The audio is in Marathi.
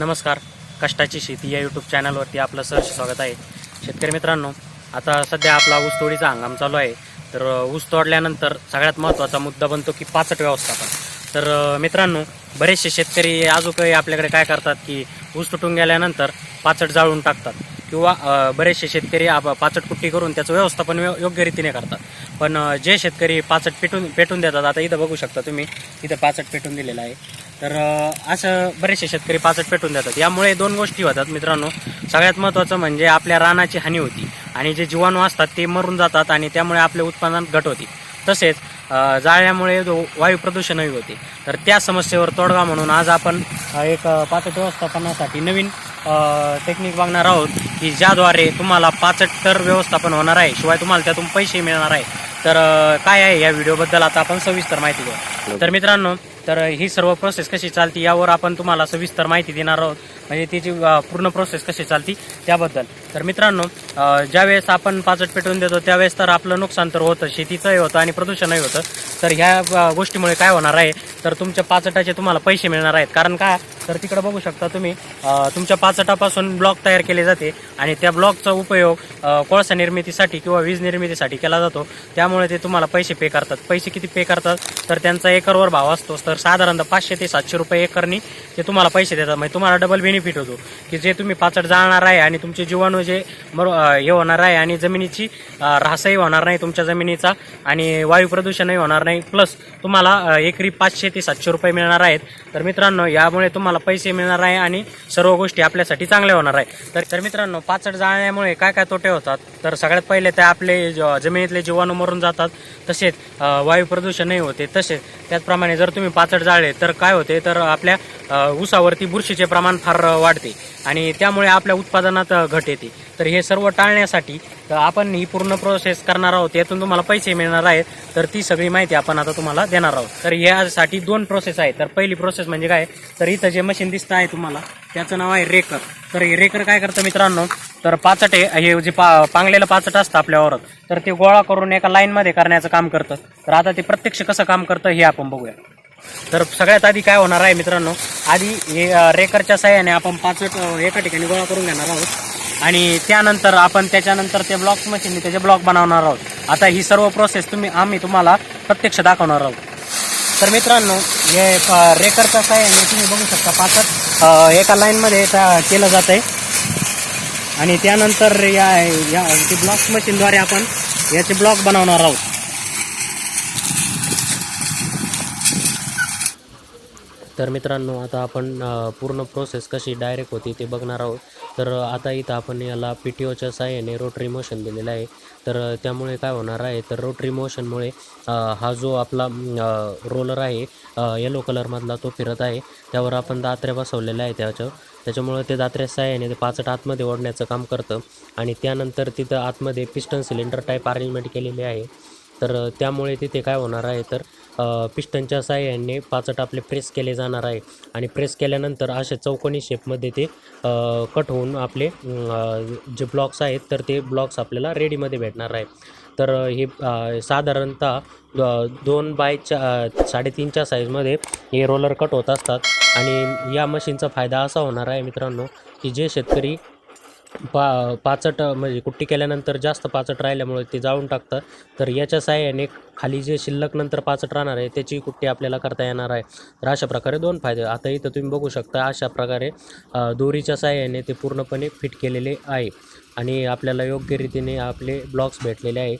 नमस्कार. कष्टाची शेती या यूट्यूब चॅनलवरती आपलं सहर्ष स्वागत आहे. शेतकरी मित्रांनो आता सध्या आपला ऊस तोडीचा हंगाम चालू आहे. तर ऊस तोडल्यानंतर सगळ्यात महत्त्वाचा मुद्दा बनतो की पाचट व्यवस्थापन. तर मित्रांनो बरेचसे शेतकरी अजूनही आपल्याकडे काय करतात की ऊस तुटून गेल्यानंतर पाचट जाळून टाकतात किंवा बरेचसे शेतकरी आप- पाचट कुट्टी करून त्याचं व्यवस्थापन योग्य रीतीने करतात. पण जे शेतकरी पाचट पेटून पेटून देतात आता इथं बघू शकता तुम्ही इथं पाचट पेटून दिलेलं आहे. तर असं बरेचसे शेतकरी पाचट पेटून देतात. यामुळे दोन गोष्टी होतात मित्रांनो. सगळ्यात महत्त्वाचं म्हणजे आपल्या रानाची हानी होती आणि जे जीवाणू असतात ते मरून जातात आणि त्यामुळे आपले उत्पादन घट होते. तसेच जाळ्यामुळे जाळल्यामुळे जो वायू प्रदूषणही होते. तर त्या समस्येवर तोडगा म्हणून आज आपण एक पाचट व्यवस्थापनासाठी नवीन टेक्निक बघणार आहोत की ज्याद्वारे तुम्हाला पाचट तर व्यवस्थापन होणार आहे शिवाय तुम्हाला त्यातून पैसे मिळणार आहे. तर काय आहे या व्हिडिओबद्दल आता आपण सविस्तर माहिती घेऊ. तर मित्रांनो तर ही सर्व प्रोसेस कशी चालती यावर आपण तुम्हाला सविस्तर माहिती देणार आहोत. म्हणजे त्याची पूर्ण प्रोसेस कशी चालती त्याबद्दल. तर मित्रांनो ज्यावेळेस आपण पाचट पेटवून देतो त्यावेळेस तर आपलं नुकसान तर होतं शेतीचंही होतं आणि प्रदूषणही होतं. तर ह्या गोष्टीमुळे काय होणार आहे? तर तुमच्या पाचटाचे तुम्हाला पैसे मिळणार आहेत. कारण काय तर तिकडे बघू शकता तुम्ही तुमच्या पाचटापासून ब्लॉक तयार केले जाते आणि त्या ब्लॉकचा उपयोग कोळसा निर्मितीसाठी किंवा वीज निर्मितीसाठी केला जातो. त्यामुळे ते तुम्हाला पैसे पे करतात. पैसे किती पे करतात? तर त्यांचा एकरवर भाव असतो. तर साधारणतः पाचशे ते सातशे रुपये एकरनी ते तुम्हाला पैसे देतात. म्हणजे तुम्हाला डबल बेनिफिट होतो. की जे तुम्ही पाचट जाणार आहे आणि तुमचे जीवाणू म्हणजे हे होणार आहे आणि जमिनीची ऱ्हासही होणार नाही तुमच्या जमिनीचा आणि वायू प्रदूषणही होणार नाही. प्लस तुम्हाला एकरी पाचशे ते सातशे रुपये मिळणार आहेत. तर मित्रांनो यामुळे तुम्हाला पैसे मिळणार आहे आणि सर्व गोष्टी आपल्यासाठी चांगल्या होणार आहे तर तर मित्रांनो पाचट जाळण्यामुळे काय काय तोटे होतात? तर सगळ्यात पहिले ते आपले ज- जमिनीतले जीवाणू मरून जातात. तसेच वायू प्रदूषणही होते. तसेच त्याचप्रमाणे जर तुम्ही पाचट जाळले तर काय होते? तर आपल्या ऊसावरती बुरशीचे प्रमाण फार वाढते आणि त्यामुळे आपल्या उत्पादनात घट येते. तर हे सर्व टाळण्यासाठी आपण ही पूर्ण प्रोसेस करणार आहोत. यातून तुम्हाला पैसे मिळणार आहेत. तर ती सगळी माहिती आपण आता तुम्हाला देणार आहोत. तर यासाठी दोन प्रोसेस आहे तर पहिली प्रोसेस म्हणजे काय? तर इथं जे मशीन दिसतं आहे तुम्हाला त्याचं नाव आहे रेकर तर हे रेकर काय करतं मित्रांनो? तर पाचट आहे. हे जे पा पांगलेलं पाचट असतं आपल्यावर तर ते गोळा करून एका लाईनमध्ये करण्याचं काम करतं. तर आता ते प्रत्यक्ष कसं काम करतं हे आपण बघूया. तर सगळ्यात आधी काय होणार आहे मित्रांनो? आधी हे रेकरच्या साह्याने आपण पाचट एका ठिकाणी गोळा करून घेणार आहोत. आणि त्यानंतर आपण त्याच्यानंतर ते ब्लॉक मशीनने त्याचे ब्लॉक बनवणार आहोत. आता ही सर्व प्रोसेस तुम्ही आम्ही तुम्हाला प्रत्यक्ष दाखवणार आहोत. तर मित्रांनो हे अ, आहे साह्याने तुम्ही बघू शकता. पाचच एका लाईनमध्ये त्या- केलं जात आहे आणि त्यानंतर या या ब्लॉक मशीनद्वारे आपण याचे ब्लॉक बनवणार आहोत. तर मित्रांनो आता आपण पूर्ण प्रोसेस कशी डायरेक्ट होती ते बघणार आहोत. तर आता इथं आपण याला पी टी ओच्या साह्याने रोटरी मोशन दिलेलं आहे. तर त्यामुळे काय होणार आहे तर रोटरी मोशनमुळे हा जो आपला रोलर आहे येलो कलरमधला तो फिरत आहे. त्यावर आपण दात्र्या बसवलेल्या आहे त्याचं त्याच्यामुळं ते दात्र्या साह्याने ते पाचट आतमध्ये ओढण्याचं काम करतं. आणि त्यानंतर तिथं आतमध्ये पिस्टन सिलेंडर टाईप अरेंजमेंट केलेली आहे. तर त्यामुळे तिथे काय होणार आहे तर पिस्टनच्या साह्याने पाचट आपले प्रेस केले जाणार आहे. आणि प्रेस केल्यानंतर अशा चौकोनी शेपमध्ये ते कट होऊन आपले जे ब्लॉक्स आहेत तर ते ब्लॉक्स आपल्याला रेडीमध्ये भेटणार आहे. तर हे साधारणतः दोन बाय चा साडेतीनच्या साईजमध्ये हे रोलर कट होत असतात. आणि या मशीनचा फायदा असा होणार आहे मित्रांनो की जे शेतकरी पा पाचट म्हणजे कुट्टी केल्यानंतर जास्त पाचट राहिल्यामुळे ते जाळून टाकतं तर याच्या साहाय्याने खाली जे शिल्लक नंतर पाचट राहणार आहे त्याची कुट्टी आपल्याला करता येणार आहे. तर अशा प्रकारे दोन फायदे. आता इथं तुम्ही बघू शकता अशा प्रकारे दोरीच्या साहाय्याने ते पूर्णपणे फिट केलेले आहे. आणि आपल्याला योग्य रीतीने आपले ब्लॉक्स भेटलेले आहे.